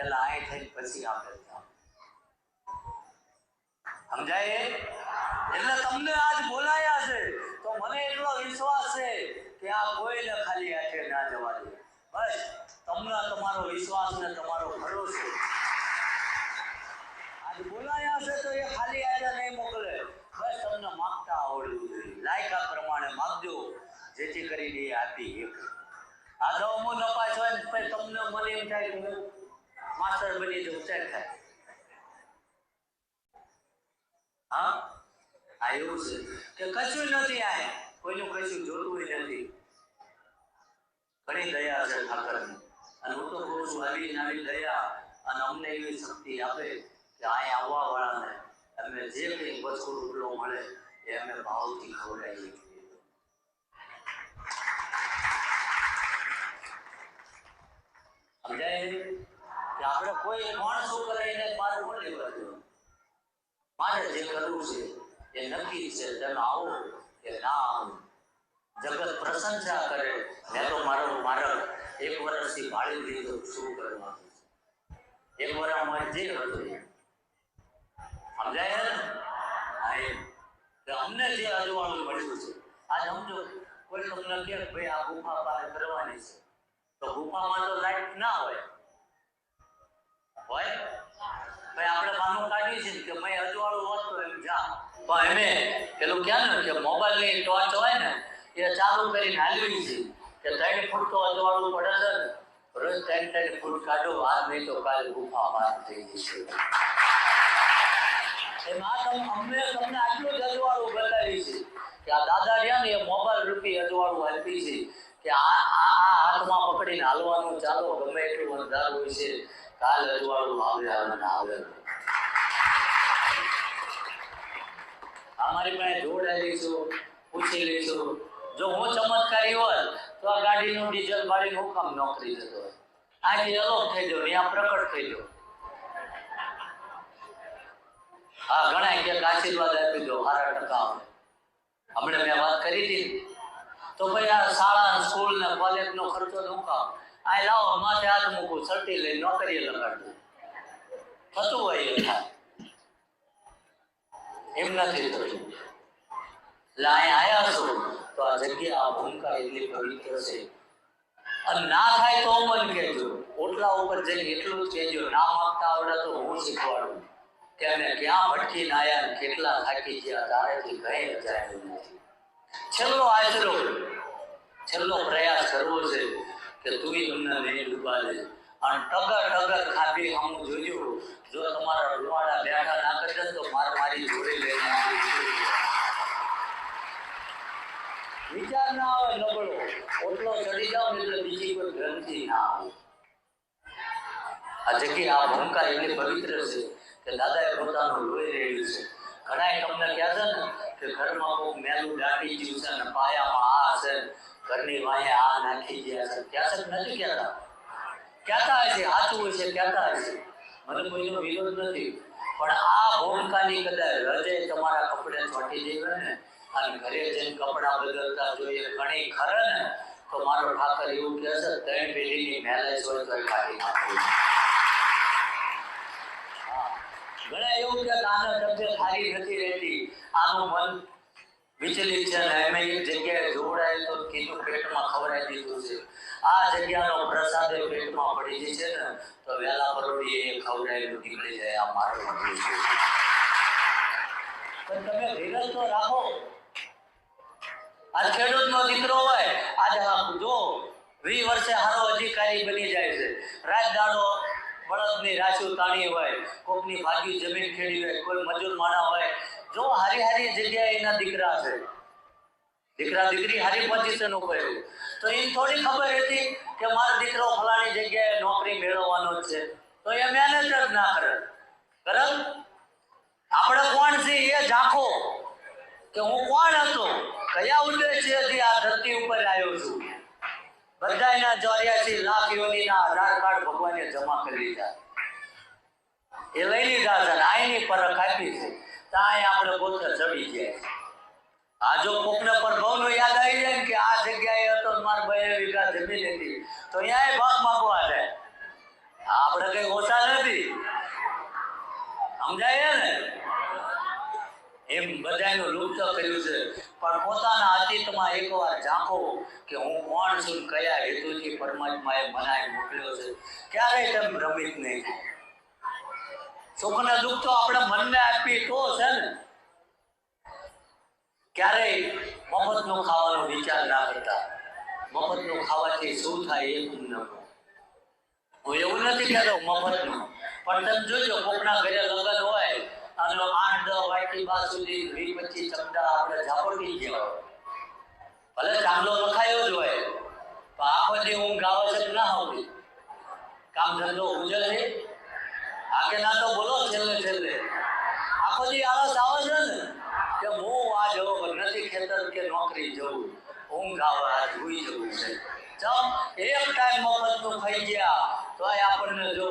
પહેલા આય થઈને પછી જાઓ સમજાય? એટલે તમને આજ બોલાયા છે. તો મને એટલો વિશ્વાસ છે કે આ કોઈને ખાલી હાથે ના જવા દે. બસ, તમને તમારો વિશ્વાસ ને તમારો ભરોસો. આજ બોલાયા છે તો એ ખાલી હાથે નહીં મોકલે. બસ, તમને માગતા આવડવું જોઈએ. લાયકા પ્રમાણે માગજો. જેથી કરીને એ આપી એક આ હું નપાસ હોય તમને મને એમ થાય કે માસ્ટર બની જવું ચેક થાય. હા? આ એવું છે કે કશું નથી આ. કોઈનું કશું જોતું નથી. ઘણી દયા છે ઠાકરની. અને હું તો કહું છું આવી નવી દયા. અને અમને એવી શક્તિ આપે કે અહીંયા આવવા વાળાને અમે જે કંઈ વસ્તુ રૂપલો મળે એ અમે ભાવથી ખવડાવીએ. સમજાય? આપણે કોઈ માણસો કરે એને મારું પણ લેવા દેવાનું મારે જે કરવું છે એ નક્કી છે, તમે આવો કે ના જગત પ્રશંસા કરે. મેં તો મારો માર્ગ એક વર્ષથી ભાળી દીધો, શું કરવાનું એક વર્ષ અમારે જે હતું સમજાય હા કે અમને જે અજવાળું મળ્યું છે આ સમજો, કોઈ તમને કે ભાઈ આ ગુફા પાર કરવાની છે. તો ગુફામાં તો લાઈટ ના હોય. હોય? ભાઈ, આપણે માનું કાઢીએ છીએ કે ભાઈ અજવાળું હોત તો એમ જા. પણ એમે પેલું ક્યાં ને કે મોબાઈલની ટોર્ચ હોય ને, એ ચાલુ કરીને હાલવી છે. કે ત્રણ ફૂટ તો અજવાળું પડે છે રોજ ત્રણ ત્રણ ફૂટ કાઢો આ નહીં તો કાલે ગુફા બહાર થઈ જશે. છે દાદા ને મોબાઈલ રૂપી અજવાળું હાલતી છે કે આ આ હાથમાં પકડીને હાલવાનું ચાલો, ગમે એટલું અંધાર હોય છે કાલ અજવાળું આવે આવે ને આવે. અમારી પાસે જોડ લઈશું પૂછી લઈશું જો હું ચમત્કારી હોત, તો આ ગાડીનું ડીઝલ બાળી હું કામ નોકરી જતો હોય આજે અલોપ થઈ જાવ ત્યાં પ્રકટ થઈ જાવ હા, ઘણા કે આશીર્વાદ આપી દો સારા ટકા હમણાં મેં વાત કરી હતી તો ભાઈ આ શાળા સ્કૂલ ને કોલેજ નો ખર્ચો શું કામ? આ લાવો હાથ મૂકું સર્ટી લઈને નોકરીએ લગાડવું. થતું હોય એ એમ નથી થતું. લાય આયા છો, તો આ જગ્યા, આ ભૂમિકા એટલી પવિત્ર છે. અને ના થાય તો મને કહેજો. ઓટલા ઉપર જઈને એટલું કહેજો, ના માગતા આવડે તો હું શીખવાડું અમે ક્યાં ભટકીને આયા કેટલા થાકી ગયા તારેથી કઈ અજાયું નથી. છેલ્લો આશરો, છેલ્લો પ્રયાસ કરવો છે. કે તું તમને ડૂબા દે અને ટગર ટગર ખાતી હમ જોજો જો તમારા રૂવાડા બેઠા ના કરશે તો માર મારી જોડે લઈને વિચાર ના આવે નબળો. ઓટલો ચડી જાવ એટલે બીજી કોઈ ગ્રંથિ ના આ જગ્યા આ ભૂમિકા એટલી પવિત્ર છે કે દાદાએ પોતાનું લોહી રેડ્યું છે. ઘણા તમને કહેતા ને કે ઘરમાં કોક મેલું દાટી ગયું છે ને છે ઘરની વાંહે આ નાખી ગયા છે. ક્યાં છે? કે નથી કહેતા કહેતા હશે સાચું છે કહેતા હશે મને કોઈનો વિરોધ નથી. પણ આ ભૂમિકાની કદાચ હૃદય તમારા કપડે ચોંટી જાય ને, અને ઘરે જઈને કપડાં બદલતા જોઈએ ઘણી ખરે ને, તો મારો ઠાકર એવું કહે છે, ત્રણ પેઢીની મેલેજ હોય તો કાઢી નાખવું. ઘણા એવું કે, આનો તબિયત સારી નથી રહેતી. આનું મન વિચલિત છે અને એમ એક જગ્યાએ જોડાય તો કીધું, પેટમાં ખવડાવી દીધું છે. આ જગ્યાનો પ્રસાદ પેટમાં પડી જશે ને, તો વેલા પરોડી એ ખવડાયેલું નીકળી જાય, આ મારો પણ તમે ધીરજ તો રાખો. આ ખેડૂતનો દીકરો હોય, આજે જો વી વર્ષે હારો અધિકારી બની જાય છે. રાત દાડો બળદની રાશિ તાણી હોય, કોકની ભાગી જમીન ખેડી હોય, કોઈ મજૂર માણા હોય જો હારી હારી જગ્યાએ એના દીકરા છે, દીકરા દીકરી હારી પોઝિશન ઉપર હોય. તો એ થોડી ખબર હતી કે મારો દીકરો ફલાણી જગ્યાએ નોકરી મેળવવાનો છે. તો એ મહેનત જ ના કરે. બરાબર? આપણે કોણ છે એ ઝાંખો કે હું કોણ હતો, કયા ઉદ્દેશ્યથી આ ધરતી ઉપર આવ્યો છું. બધાયના ચોર્યાસી લાખ યોનીના આધાર કાર્ડ ભગવાને જમા કરી દીધા. એ લઈ લીધા છે આઈની પરખ આપી છે. ત્યાં આપણે પોતે ચડી ગયા છે. આ જો કોકને પર ભવનો યાદ આવી જાય કે આ જગ્યાએ હતો મારા બે વીઘા જમી હતી તો અહીંયા ભાગ માંગવા જાય આપણે કઈ ઓછા નથી. સમજાય ને? એમ બધાનું લુપ્ત કર્યું છે. પણ પોતાના અતીતમાં એકવાર ઝાંખો કે હું કોણ છું કયા હેતુથી પરમાત્માએ મનાય મોકલ્યો છે. ક્યારેય તેમ ભ્રમિત નહીં. ને દુઃખ તો આપણે મનને આપી, તો છે ને. ક્યારેય મફતનું ખાવાનો વિચાર ના કરતા. મફતનું ખાવાથી શું થાય એ તમને હું એવું નથી કહેતો મફતનું. પણ તમે જોજો, કોકના ઘરે લગ્ન હોય અને આઠ, દસ વાટકી બાદ સુધી વીસ, પચીસ ચમડા આપણે ઝાપડી ગયા હોય ભલે ચાંદલો લખાયો જ હોય, પણ આખો દી ઊંઘ આવે ના આવતી? કામ ધંધો ઉજળ છે? આ કે ના તો બોલો છેલ્લે છેલ્લે આખો દી આળસ આવે છે ને, કે હું આ જવું નથી ખેતર કે નોકરી જવું ઊંઘ આવે આ જોઈ જવું છે ચમ, એક ટાઈમ મફતનું ખાઈ ગયા તો આપણને જો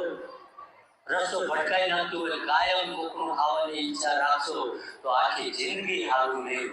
રસ્તો ભટકાઈ નાખતું હોય, કાયમ કોકનું ખાવાની ઈચ્છા રાખશો, તો આખી જિંદગી સારું નહીં.